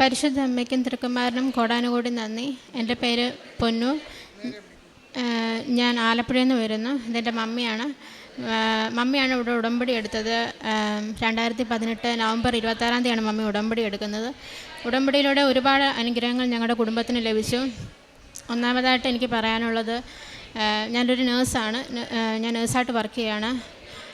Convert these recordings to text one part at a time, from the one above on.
പരിശുദ്ധ അമ്മയ്ക്കും തിരുക്കുമാരനും കോടാനുകൂടി നന്ദി. എന്റെ പേര് പൊന്നു. ഞാൻ ആലപ്പുഴയിൽ നിന്ന് വരുന്നു. ഇതെന്റെ മമ്മിയാണ്. മമ്മിയാണ് ഇവിടെ ഉടമ്പടി എടുത്തത്. രണ്ടായിരത്തി പതിനെട്ട് നവംബർ ഇരുപത്താറാം തീയതിയാണ് മമ്മി ഉടമ്പടി എടുക്കുന്നത്. ഉടമ്പടിയിലൂടെ ഒരുപാട് അനുഗ്രഹങ്ങൾ ഞങ്ങളുടെ കുടുംബത്തിന് ലഭിച്ചു. ഒന്നാമതായിട്ട് എനിക്ക് പറയാനുള്ളത് ഞാനൊരു നേഴ്സാണ്. ഞാൻ നേഴ്സായിട്ട് വർക്ക് ചെയ്യാണ്.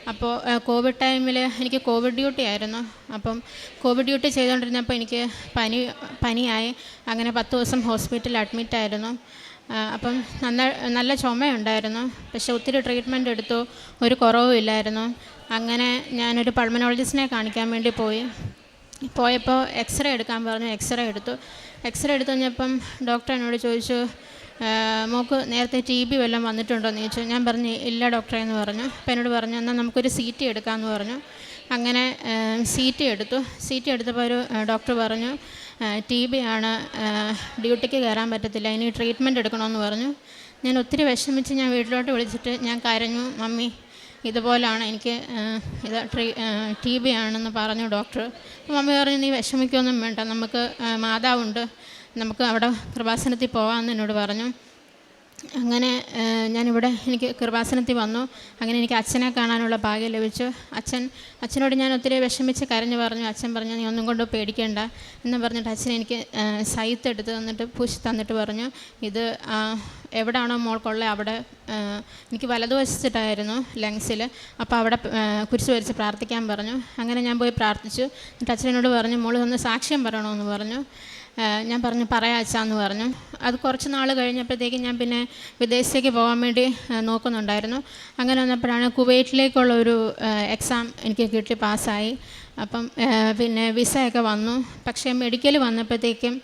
അപ്പോൾ കോവിഡ് ടൈമിൽ എനിക്ക് കോവിഡ് ഡ്യൂട്ടി ആയിരുന്നു. അപ്പം കോവിഡ് ഡ്യൂട്ടി ചെയ്തുകൊണ്ടിരുന്നപ്പോൾ എനിക്ക് പനി പനിയായി. അങ്ങനെ പത്ത് ദിവസം ഹോസ്പിറ്റലിൽ അഡ്മിറ്റ് ആയിരുന്നു. അപ്പം നന്ന നല്ല ചുമയുണ്ടായിരുന്നു. പക്ഷെ ഒത്തിരി ട്രീറ്റ്മെന്റ് എടുത്തു. ഒരു കുറവും ഇല്ലായിരുന്നു. അങ്ങനെ ഞാനൊരു പൾമനോളജിസ്റ്റിനെ കാണിക്കാൻ വേണ്ടി പോയി. പോയപ്പോൾ എക്സ്റേ എടുക്കാൻ പറഞ്ഞു. എക്സ്റേ എടുത്തു. എക്സ്റേ എടുത്തു കഴിഞ്ഞപ്പം ഡോക്ടർ എന്നോട് ചോദിച്ചു "ആ, മോൾക്ക് നേരത്തെ ടി ബി വല്ലതും വന്നിട്ടുണ്ടോ എന്ന് ചോദിച്ചു. ഞാൻ പറഞ്ഞു ഇല്ല ഡോക്ടറെ എന്ന് പറഞ്ഞു. അപ്പം എന്നോട് പറഞ്ഞു എന്നാൽ നമുക്കൊരു സി ടി എടുക്കാമെന്ന് പറഞ്ഞു. അങ്ങനെ സി ടി എടുത്തു. സി ടി എടുത്തപ്പോൾ ഒരു ഡോക്ടർ പറഞ്ഞു ടി ബി ആണ് ഡ്യൂട്ടിക്ക് കയറാൻ പറ്റത്തില്ല ഇനി ട്രീറ്റ്മെന്റ് എടുക്കണമെന്ന് പറഞ്ഞു. ഞാൻ ഒത്തിരി വിഷമിച്ച് ഞാൻ വീട്ടിലോട്ട് വിളിച്ചിട്ട് ഞാൻ കരഞ്ഞു മമ്മി ഇതുപോലാണ് എനിക്ക് ഇത് ട്രീ ടി ബി ആണെന്ന് പറഞ്ഞു ഡോക്ടർ. മമ്മി പറഞ്ഞു നീ വിഷമിക്കൊന്നും വേണ്ട നമുക്ക് മാതാവുണ്ട്. നമുക്ക് അവിടെ കൃപാസനത്തിൽ പോകാമെന്ന് എന്നോട് പറഞ്ഞു. അങ്ങനെ ഞാനിവിടെ എനിക്ക് കൃപാസനത്തിൽ വന്നു. അങ്ങനെ എനിക്ക് അച്ഛനെ കാണാനുള്ള ഭാഗ്യം ലഭിച്ചു. അച്ഛൻ അച്ഛനോട് ഞാൻ ഒത്തിരി വിഷമിച്ച് കരഞ്ഞു പറഞ്ഞു. അച്ഛൻ പറഞ്ഞു നീ ഒന്നും കൊണ്ട് പേടിക്കേണ്ട എന്ന് പറഞ്ഞിട്ട് അച്ഛൻ എനിക്ക് സൈത്ത് എടുത്ത് തന്നിട്ട് പൂശി തന്നിട്ട് പറഞ്ഞു. ഇത് എവിടെയാണോ മോൾക്കുള്ളത് അവിടെ എനിക്ക് വലതുവശത്തിട്ടായിരുന്നു ലങ്സിൽ. അപ്പോൾ അവിടെ കുരിശ് വരച്ച് പ്രാർത്ഥിക്കാൻ പറഞ്ഞു. അങ്ങനെ ഞാൻ പോയി പ്രാർത്ഥിച്ചു. എന്നിട്ട് അച്ഛനോട് പറഞ്ഞു മോൾ ഒന്ന് സാക്ഷ്യം പറയണമെന്ന് പറഞ്ഞു. ഞാൻ പറഞ്ഞു പറയാം അച്ഛാന്ന് പറഞ്ഞു. അത് കുറച്ച് നാൾ കഴിഞ്ഞപ്പോഴത്തേക്കും ഞാൻ പിന്നെ വിദേശത്തേക്ക് പോകാൻ വേണ്ടി നോക്കുന്നുണ്ടായിരുന്നു. അങ്ങനെ വന്നപ്പോഴാണ് കുവൈറ്റിലേക്കുള്ള ഒരു എക്സാം എനിക്ക് കിട്ടി പാസ്സായി. അപ്പം പിന്നെ വിസയൊക്കെ വന്നു. പക്ഷേ മെഡിക്കൽ വന്നപ്പോഴത്തേക്കും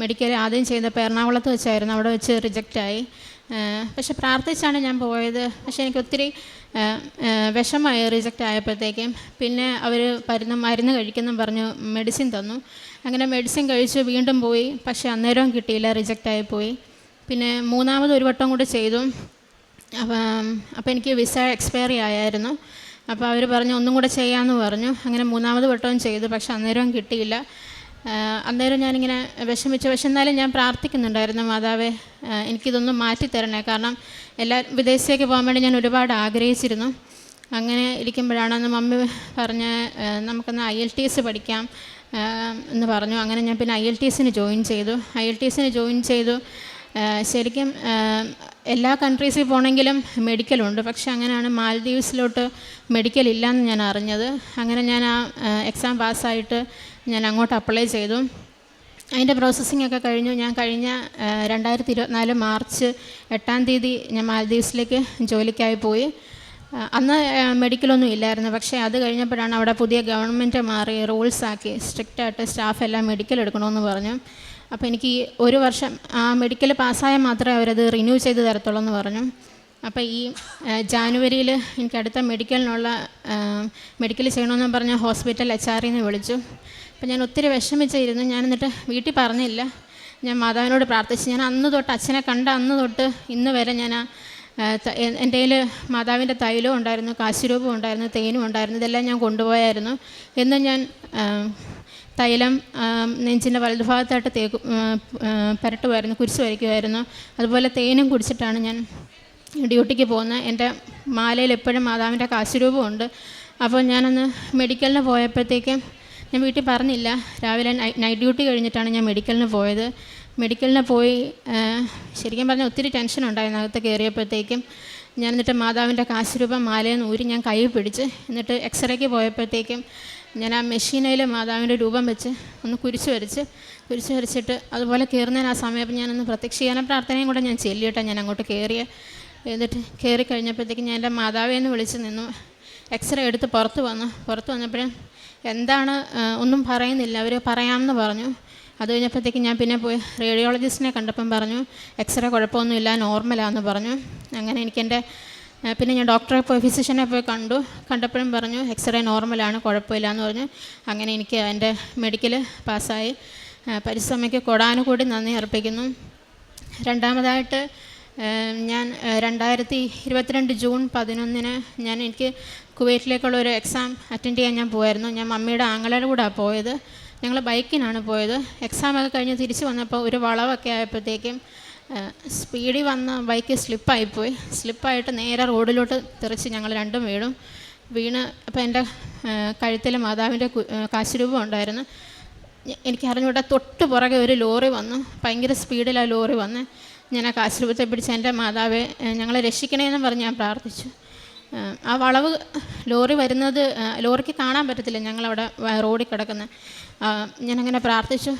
മെഡിക്കൽ ആദ്യം ചെയ്തപ്പോൾ എറണാകുളത്ത് വെച്ചായിരുന്നു. അവിടെ വെച്ച് റിജക്റ്റായി പക്ഷെ പ്രാർത്ഥിച്ചാണ് ഞാൻ പോയത്. പക്ഷെ എനിക്ക് ഒത്തിരി വിഷമായി റിജക്റ്റ് ആയപ്പോഴത്തേക്കും. പിന്നെ അവർ മരുന്ന് മരുന്ന് കഴിക്കുന്നു പറഞ്ഞു മെഡിസിൻ തന്നു. അങ്ങനെ മെഡിസിൻ കഴിച്ച് വീണ്ടും പോയി. പക്ഷേ അന്നേരവും കിട്ടിയില്ല റിജക്റ്റ് ആയി പോയി. പിന്നെ മൂന്നാമത് ഒരു വട്ടം കൂടി ചെയ്തു. അപ്പം അപ്പോൾ എനിക്ക് വിസ എക്സ്പയറി ആയായിരുന്നു. അപ്പോൾ അവർ പറഞ്ഞു ഒന്നും കൂടെ ചെയ്യാമെന്ന് പറഞ്ഞു. അങ്ങനെ മൂന്നാമത് വട്ടവും ചെയ്തു. പക്ഷെ അന്നേരവും കിട്ടിയില്ല. അന്നേരം ഞാനിങ്ങനെ വിഷമിച്ചു പക്ഷെ എന്നാലും ഞാൻ പ്രാർത്ഥിക്കുന്നുണ്ടായിരുന്നു മാതാവേ എനിക്കിതൊന്നും മാറ്റിത്തരണേ. കാരണം എല്ലാ വിദേശത്തേക്ക് പോകാൻ വേണ്ടി ഞാൻ ഒരുപാട് ആഗ്രഹിച്ചിരുന്നു. അങ്ങനെ ഇരിക്കുമ്പോഴാണ് മമ്മി പറഞ്ഞ് നമുക്കൊന്ന് ഐ എൽ ടി എസ് പഠിക്കാം എന്ന് പറഞ്ഞു. അങ്ങനെ ഞാൻ പിന്നെ ഐ എൽ ടി എസിന് ജോയിൻ ചെയ്തു. ഐ എൽ ടി എസിന് ജോയിൻ ചെയ്തു. ശരിക്കും എല്ലാ കൺട്രീസിൽ പോകണമെങ്കിലും മെഡിക്കലുണ്ട് പക്ഷെ അങ്ങനെയാണ് മാൽദീവ്സിലോട്ട് മെഡിക്കൽ ഇല്ലയെന്ന് ഞാൻ അറിഞ്ഞത്. അങ്ങനെ ഞാൻ ആ എക്സാം പാസ്സായിട്ട് ഞാൻ അങ്ങോട്ട് അപ്ലൈ ചെയ്തു. അതിന്റെ പ്രോസസ്സിംഗ് ഒക്കെ കഴിഞ്ഞു. ഞാൻ കഴിഞ്ഞ രണ്ടായിരത്തി ഇരുപത്തിനാല് മാർച്ച് എട്ടാം തീയതി ഞാൻ മാൽദീവ്സിലേക്ക് ജോലിക്കായി പോയി. അന്ന് മെഡിക്കലൊന്നും ഇല്ലായിരുന്നു. പക്ഷേ അത് കഴിഞ്ഞപ്പോഴാണ് അവിടെ പുതിയ ഗവൺമെന്റ് മാറി റൂൾസ് ആക്കി സ്ട്രിക്റ്റ് ആയിട്ട് സ്റ്റാഫ് എല്ലാം മെഡിക്കൽ എടുക്കണമെന്ന് പറഞ്ഞു. അപ്പോൾ എനിക്ക് ഒരു വർഷം ആ മെഡിക്കൽ പാസ്സായാൽ മാത്രമേ അവരത് റിന്യൂ ചെയ്ത് തരത്തുള്ളൂ എന്ന് പറഞ്ഞു. അപ്പോൾ ഈ ജാനുവരിയിൽ എനിക്ക് അടുത്ത മെഡിക്കലിനുള്ള മെഡിക്കൽ ചെയ്യണമെന്ന് പറഞ്ഞ ഹോസ്പിറ്റൽ എച്ച് ആറിൽ നിന്ന് വിളിച്ചു. അപ്പോൾ ഞാൻ ഒത്തിരി വിഷമിച്ചിരുന്നു. ഞാൻ എന്നിട്ട് വീട്ടിൽ പറഞ്ഞില്ല. ഞാൻ മാതാവിനോട് പ്രാർത്ഥിച്ചു. ഞാൻ അന്ന് തൊട്ട് അച്ഛനെ കണ്ട അന്ന് തൊട്ട് ഇന്ന് വരെ ഞാൻ ആ എന്റെ കയ്യിൽ മാതാവിന്റെ തൈലവും ഉണ്ടായിരുന്നു കാശിരൂപം ഉണ്ടായിരുന്നു തേനും ഉണ്ടായിരുന്നു ഇതെല്ലാം ഞാൻ കൊണ്ടുപോയായിരുന്നു. എന്നും ഞാൻ തൈലം നെഞ്ചിന്റെ വലതുഭാഗത്തായിട്ട് തേക്കും പുരട്ടുമായിരുന്നു കുരിശ് വരയ്ക്കുമായിരുന്നു. അതുപോലെ തേനും കുടിച്ചിട്ടാണ് ഞാൻ ഡ്യൂട്ടിക്ക് പോകുന്നത്. എന്റെ മാലയിൽ എപ്പോഴും മാതാവിന്റെ കാശുരൂപമുണ്ട്. അപ്പോൾ ഞാനൊന്ന് മെഡിക്കലിന് പോയപ്പോഴത്തേക്കും ഞാൻ വീട്ടിൽ പറഞ്ഞില്ല. രാവിലെ നൈറ്റ് ഡ്യൂട്ടി കഴിഞ്ഞിട്ടാണ് ഞാൻ മെഡിക്കലിന് പോയത്. മെഡിക്കലിന് പോയി ശരിക്കും പറഞ്ഞാൽ ഒത്തിരി ടെൻഷൻ ഉണ്ടായിരുന്നു അകത്ത് കയറിയപ്പോഴത്തേക്കും. ഞാൻ എന്നിട്ട് മാതാവിന്റെ കാശുരൂപം മാലയിൽ നിന്ന് ഊരി ഞാൻ കൈ പിടിച്ച് എന്നിട്ട് എക്സ്റേക്ക് പോയപ്പോഴത്തേക്കും ഞാൻ ആ മെഷീനയിൽ മാതാവിന്റെ രൂപം വെച്ച് ഒന്ന് കുരിശ് വരച്ച് കുരിശ് വരച്ചിട്ട് അതുപോലെ കയറുന്നതിന് ആ സമയം ഞാനൊന്ന് പ്രത്യക്ഷീകരണ പ്രാർത്ഥനയും കൂടെ ഞാൻ ചെല്ലിയിട്ടാണ് ഞാൻ അങ്ങോട്ട് കയറിയ എന്നിട്ട് കയറി കഴിഞ്ഞപ്പോഴത്തേക്കും ഞാൻ എന്റെ മാതാവിയെന്ന് വിളിച്ച് നിന്നു. എക്സ്റേ എടുത്ത് പുറത്ത് വന്നു പുറത്ത് വന്നപ്പോഴും എന്താണ് ഒന്നും പറയുന്നില്ല. അവർ പറയാമെന്ന് പറഞ്ഞു. അത് കഴിഞ്ഞപ്പോഴത്തേക്ക് ഞാൻ പിന്നെ പോയി റേഡിയോളജിസ്റ്റിനെ കണ്ടപ്പം പറഞ്ഞു എക്സ്റേ കുഴപ്പമൊന്നുമില്ല നോർമലാണെന്ന് പറഞ്ഞു. അങ്ങനെ എനിക്കെന്റെ പിന്നെ ഞാൻ ഡോക്ടറെ പോയി ഫിസിഷ്യനെ പോയി കണ്ടു. കണ്ടപ്പോഴും പറഞ്ഞു എക്സ്റേ നോർമലാണ് കുഴപ്പമില്ല എന്ന് പറഞ്ഞു. അങ്ങനെ എനിക്ക് എന്റെ മെഡിക്കൽ പാസ്സായി പരിശ്രമയ്ക്ക് കൊടാനുകൂടി നന്ദി അർപ്പിക്കുന്നു. രണ്ടാമതായിട്ട് ഞാൻ രണ്ടായിരത്തി ഇരുപത്തിരണ്ട് ജൂൺ പതിനൊന്നിന് ഞാൻ എനിക്ക് കുവൈറ്റിലേക്കുള്ള ഒരു എക്സാം അറ്റൻഡ് ചെയ്യാൻ ഞാൻ പോയായിരുന്നു. ഞാൻ മമ്മിയുടെ ആങ്ങളയുടെ കൂടെ പോയത്. ഞങ്ങൾ ബൈക്കിനാണ് പോയത്. എക്സാമൊക്കെ കഴിഞ്ഞ് തിരിച്ചു വന്നപ്പോൾ ഒരു വളവൊക്കെ ആയപ്പോഴത്തേക്കും സ്പീഡിൽ വന്ന ബൈക്ക് സ്ലിപ്പായിപ്പോയി. സ്ലിപ്പായിട്ട് നേരെ റോഡിലോട്ട് തെറിച്ച് ഞങ്ങൾ രണ്ടും വീണു. വീണ് അപ്പോൾ എന്റെ കഴുത്തിൽ മാതാവിന്റെ കാശുരൂപം ഉണ്ടായിരുന്നു. എനിക്ക് അറിഞ്ഞൂടെ തൊട്ട് പുറകെ ഒരു ലോറി വന്നു. ഭയങ്കര സ്പീഡിൽ ആ ലോറി വന്ന്. ഞാൻ ആ കാശുരൂപത്തെ പിടിച്ച് എന്റെ മാതാവെ ഞങ്ങളെ രക്ഷിക്കണേന്ന് പറഞ്ഞ് ഞാൻ പ്രാർത്ഥിച്ചു. ആ വളവ് ലോറി വരുന്നത് ലോറിക്ക് കാണാൻ പറ്റത്തില്ല ഞങ്ങളവിടെ റോഡിൽ കിടക്കുന്ന. ഞാനങ്ങനെ പ്രാർത്ഥിച്ചു.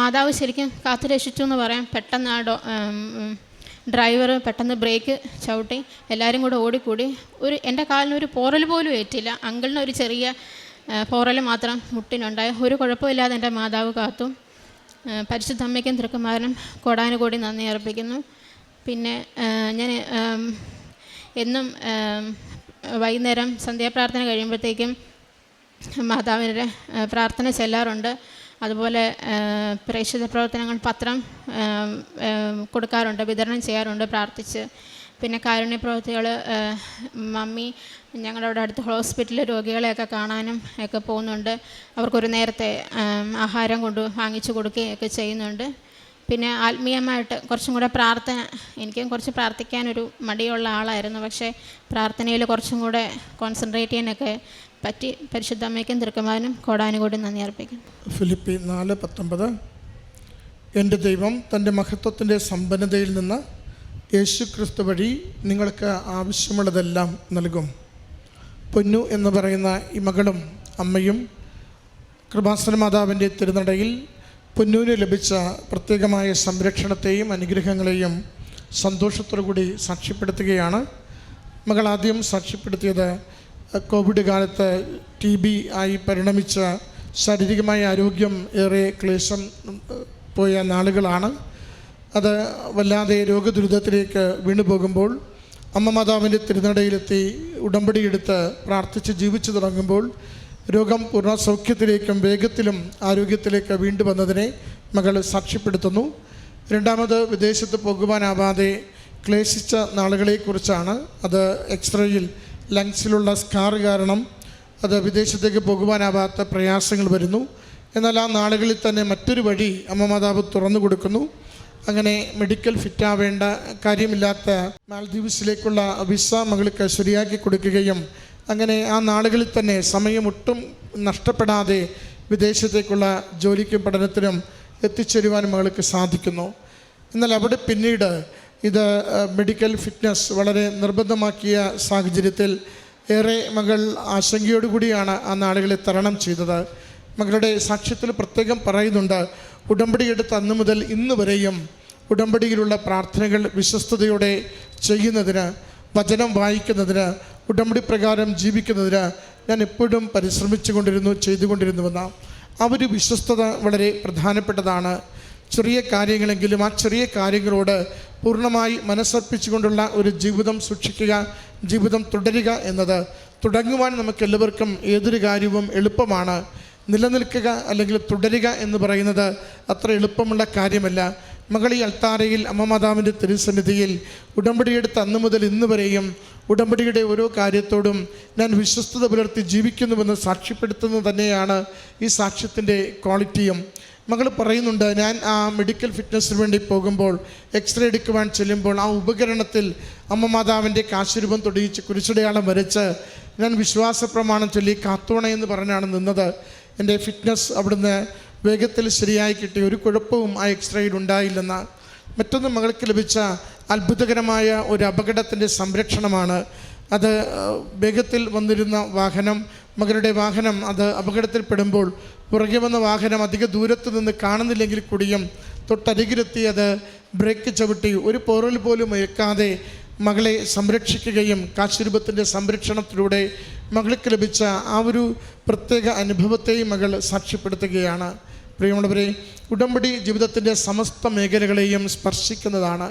മാതാവ് ശരിക്കും കാത്തു രക്ഷിച്ചു എന്ന് പറയാം. പെട്ടെന്ന് ആ ഡോ ഡ്രൈവർ പെട്ടെന്ന് ബ്രേക്ക് ചവിട്ടി. എല്ലാവരും കൂടെ ഓടിക്കൂടി. ഒരു എന്റെ കാലിന് ഒരു പോറൽ പോലും ഏറ്റില്ല. അങ്കിളിന് ഒരു ചെറിയ പോറൽ മാത്രം മുട്ടിനുണ്ടായി. ഒരു കുഴപ്പമില്ലാതെ എന്റെ മാതാവ് കാത്തു. പരിശുദ്ധമ്മയ്ക്കും തിരുക്കുമാരനും കോടാനുകൂടി നന്ദി അർപ്പിക്കുന്നു. പിന്നെ ഞാൻ എന്നും വൈകുന്നേരം സന്ധ്യാപ്രാർത്ഥന കഴിയുമ്പോഴത്തേക്കും മാതാവിന്റെ പ്രാർത്ഥന ചെല്ലാറുണ്ട്. അതുപോലെ പ്രേക്ഷിത പ്രവർത്തനങ്ങൾ പത്രം കൊടുക്കാറുണ്ട് വിതരണം ചെയ്യാറുണ്ട് പ്രാർത്ഥിച്ച്. പിന്നെ കാരുണ്യ പ്രവർത്തികൾ മമ്മി ഞങ്ങളുടെ അടുത്ത് ഹോസ്പിറ്റലിൽ രോഗികളെയൊക്കെ കാണാനും ഒക്കെ പോകുന്നുണ്ട്. അവർക്കൊരു നേരത്തെ ആഹാരം കൊണ്ട് വാങ്ങിച്ചു കൊടുക്കുകയൊക്കെ ചെയ്യുന്നുണ്ട്. പിന്നെ ആത്മീയമായിട്ട് കുറച്ചും കൂടെ പ്രാർത്ഥന എനിക്കും കുറച്ച് പ്രാർത്ഥിക്കാനൊരു മടിയുള്ള ആളായിരുന്നു. പക്ഷേ പ്രാർത്ഥനയിൽ കുറച്ചും കൂടെ കോൺസെൻട്രേറ്റ് ചെയ്യാനൊക്കെ പറ്റി പരിശുദ്ധ അമ്മയ്ക്കും തിരുക്കുമാരനും കോടാനുകൂടി നന്ദി അർപ്പിക്കുന്നു. ഫിലിപ്പി നാല് പത്തൊമ്പത്. എന്റെ ദൈവം തന്റെ മഹത്വത്തിന്റെ സമ്പന്നതയിൽ നിന്ന് യേശു ക്രിസ്തു വഴി നിങ്ങൾക്ക് ആവശ്യമുള്ളതെല്ലാം നൽകും. പൊന്നു എന്ന് പറയുന്ന ഈ മകളും അമ്മയും കൃപാസന മാതാവിന്റെ തിരുനടയിൽ പൊന്നൂന് ലഭിച്ച പ്രത്യേകമായ സംരക്ഷണത്തെയും അനുഗ്രഹങ്ങളെയും സന്തോഷത്തോടു കൂടി സാക്ഷ്യപ്പെടുത്തുകയാണ്. മകൾ ആദ്യം സാക്ഷ്യപ്പെടുത്തിയത് കോവിഡ് കാലത്ത് ടി ബി ആയി പരിണമിച്ച ശാരീരികമായ ആരോഗ്യം ഏറെ ക്ലേശം പോയ നാളുകളാണ്. അത് വല്ലാതെ രോഗദുരിതത്തിലേക്ക് വീണുപോകുമ്പോൾ അമ്മ മാതാവിന്റെ തിരുനടയിലെത്തി ഉടമ്പടിയെടുത്ത് പ്രാർത്ഥിച്ച് ജീവിച്ചു തുടങ്ങുമ്പോൾ രോഗം പൂർണ സൗഖ്യത്തിലേക്കും വേഗത്തിലും ആരോഗ്യത്തിലേക്ക് വീണ്ടും വന്നതിനെ മകൾ സാക്ഷ്യപ്പെടുത്തുന്നു. രണ്ടാമത് വിദേശത്ത് പോകുവാനാവാതെ ക്ലേശിച്ച നാളുകളെക്കുറിച്ചാണ് അത് എക്സ്റേയിൽ ലങ്സിലുള്ള സ്കാർ കാരണം അത് വിദേശത്തേക്ക് പോകുവാനാവാത്ത പ്രയാസങ്ങൾ വരുന്നു. എന്നാൽ ആ നാളുകളിൽ തന്നെ മറ്റൊരു വഴി അമ്മ മാതാവ് തുറന്നു കൊടുക്കുന്നു. അങ്ങനെ മെഡിക്കൽ ഫിറ്റാവേണ്ട കാര്യമില്ലാത്ത മാൽദ്വീപ്സിലേക്കുള്ള വിസ മകൾക്ക് ശരിയാക്കി കൊടുക്കുകയും അങ്ങനെ ആ നാളുകളിൽ തന്നെ സമയം ഒട്ടും നഷ്ടപ്പെടാതെ വിദേശത്തേക്കുള്ള ജോലിക്കും പഠനത്തിനും എത്തിച്ചേരുവാൻ മകൾക്ക് സാധിക്കുന്നു. എന്നാൽ അവിടെ പിന്നീട് ഇത് മെഡിക്കൽ ഫിറ്റ്നസ് വളരെ നിർബന്ധമാക്കിയ സാഹചര്യത്തിൽ ഏറെ മകൾ ആശങ്കയോടുകൂടിയാണ് ആ നാളുകളെ തരണം ചെയ്തത്. മകളുടെ സാക്ഷ്യത്തിൽ പ്രത്യേകം പറയുന്നുണ്ട് ഉടമ്പടി എടുത്ത അന്ന് മുതൽ ഇന്ന് വരെയും ഉടമ്പടിയിലുള്ള പ്രാർത്ഥനകൾ വിശ്വസ്തയോടെ ചെയ്യുന്നതിന് വചനം വായിക്കുന്നതിന് ഉടമ്പടി പ്രകാരം ജീവിക്കുന്നതിന് ഞാൻ എപ്പോഴും പരിശ്രമിച്ചു കൊണ്ടിരുന്നു ചെയ്തുകൊണ്ടിരുന്നുവെന്ന ആ ഒരു വിശ്വസ്തത വളരെ പ്രധാനപ്പെട്ടതാണ്. ചെറിയ കാര്യങ്ങളെങ്കിലും ആ ചെറിയ കാര്യങ്ങളോട് പൂർണമായി മനസ്സർപ്പിച്ചുകൊണ്ടുള്ള ഒരു ജീവിതം സൂക്ഷിക്കുക ജീവിതം തുടരുക എന്നത് തുടങ്ങുവാൻ നമുക്ക് എല്ലാവർക്കും ഏതൊരു കാര്യവും എളുപ്പമാണ്. നിലനിൽക്കുക അല്ലെങ്കിൽ തുടരുക എന്ന് പറയുന്നത് അത്ര എളുപ്പമുള്ള കാര്യമല്ല. മകൾ ഈ അൾത്താരയിൽ അമ്മമാതാവിന്റെ തിരുസന്നിധിയിൽ ഉടമ്പടിയെടുത്ത് അന്ന് മുതൽ ഇന്ന് വരെയും ഉടമ്പടിയുടെ ഓരോ കാര്യത്തോടും ഞാൻ വിശ്വസ്തത പുലർത്തി ജീവിക്കുന്നുവെന്ന് സാക്ഷ്യപ്പെടുത്തുന്നത് തന്നെയാണ് ഈ സാക്ഷ്യത്തിന്റെ ക്വാളിറ്റിയും. മകൾ പറയുന്നുണ്ട് ഞാൻ ആ മെഡിക്കൽ ഫിറ്റ്നസ്സിന് വേണ്ടി പോകുമ്പോൾ എക്സ്റേ എടുക്കുവാൻ ചെല്ലുമ്പോൾ ആ ഉപകരണത്തിൽ അമ്മ മാതാവിന്റെ കാശുരൂപം തൊടിയിച്ച് കുരിശടയാളം വരച്ച് ഞാൻ വിശ്വാസ പ്രമാണം ചൊല്ലി കാത്തോണ എന്ന് പറഞ്ഞാണ് നിന്നത്. എന്റെ ഫിറ്റ്നസ് അവിടുന്ന് വേഗത്തിൽ ശരിയായി കിട്ടി. ഒരു കുഴപ്പവും ആ എക്സ്റേയിൽ ഉണ്ടായില്ലെന്ന്. മറ്റൊന്ന് മകൾക്ക് ലഭിച്ച അത്ഭുതകരമായ ഒരു അപകടത്തിന്റെ സംരക്ഷണമാണ്. അത് വേഗത്തിൽ വന്നിരുന്ന വാഹനം മകളുടെ വാഹനം അത് അപകടത്തിൽപ്പെടുമ്പോൾ പുറകെ വന്ന വാഹനം അധിക ദൂരത്ത് നിന്ന് കാണുന്നില്ലെങ്കിൽ കൂടിയും തൊട്ടരികിലെത്തി അത് ബ്രേക്ക് ചവിട്ടി ഒരു പോറൽ പോലും ഏൽക്കാതെ മകളെ സംരക്ഷിക്കുകയും കാശുരൂപത്തിന്റെ സംരക്ഷണത്തിലൂടെ മകൾക്ക് ലഭിച്ച ആ ഒരു പ്രത്യേക അനുഭവത്തെയും മകൾ സാക്ഷ്യപ്പെടുത്തുകയാണ്. പ്രിയമുള്ളവരെ ഉടമ്പടി ജീവിതത്തിന്റെ സമസ്ത മേഖലകളെയും സ്പർശിക്കുന്നതാണ്.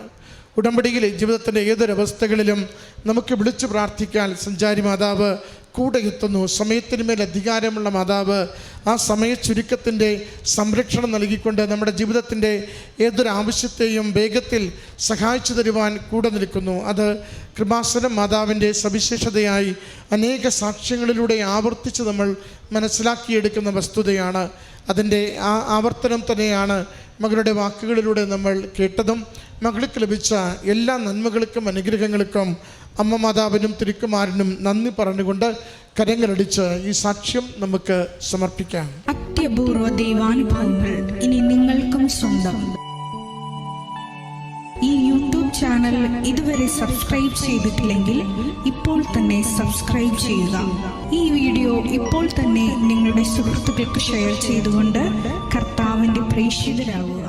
ഉടമ്പടിയിൽ ജീവിതത്തിന്റെ ഏതൊരവസ്ഥകളിലും നമുക്ക് വിളിച്ചു പ്രാർത്ഥിക്കാൻ സഞ്ചാരി മാതാവ് കൂടെ എത്തുന്നു. സമയത്തിന് മേൽ അധികാരമുള്ള മാതാവ് ആ സമയ ചുരുക്കത്തിന്റെ സംരക്ഷണം നൽകിക്കൊണ്ട് നമ്മുടെ ജീവിതത്തിന്റെ ഏതൊരു ആവശ്യത്തെയും വേഗത്തിൽ സഹായിച്ചു തരുവാൻ കൂടെ നിൽക്കുന്നു. അത് കൃപാസന മാതാവിന്റെ സവിശേഷതയായി അനേക സാക്ഷ്യങ്ങളിലൂടെ ആവർത്തിച്ച് നമ്മൾ മനസ്സിലാക്കിയെടുക്കുന്ന വസ്തുതയാണ്. അതിന്റെ ആ ആവർത്തനം തന്നെയാണ് മകളുടെ വാക്കുകളിലൂടെ നമ്മൾ കേട്ടതും മകൾക്ക് ലഭിച്ച എല്ലാ നന്മകൾക്കും അനുഗ്രഹങ്ങൾക്കും അമ്മ മാതാവിനും തിരുക്കുമാരനും നന്ദി പറഞ്ഞുകൊണ്ട് കരങ്ങളടിച്ച് ഈ സാക്ഷ്യം നമുക്ക് സമർപ്പിക്കാം. അത്യപൂർവ ദൈവാനുഭവങ്ങൾ ഇനി നിങ്ങൾക്കും സ്വന്തം. ഈ യൂട്യൂബ് ചാനൽ ഇതുവരെ സബ്സ്ക്രൈബ് ചെയ്തിട്ടില്ലെങ്കിൽ ഇപ്പോൾ തന്നെ സബ്സ്ക്രൈബ് ചെയ്യുക. ഈ വീഡിയോ ഇപ്പോൾ തന്നെ നിങ്ങളുടെ സുഹൃത്തുക്കൾക്ക് ഷെയർ ചെയ്തുകൊണ്ട് കർത്താവിന്റെ പ്രേക്ഷിതരാകുക.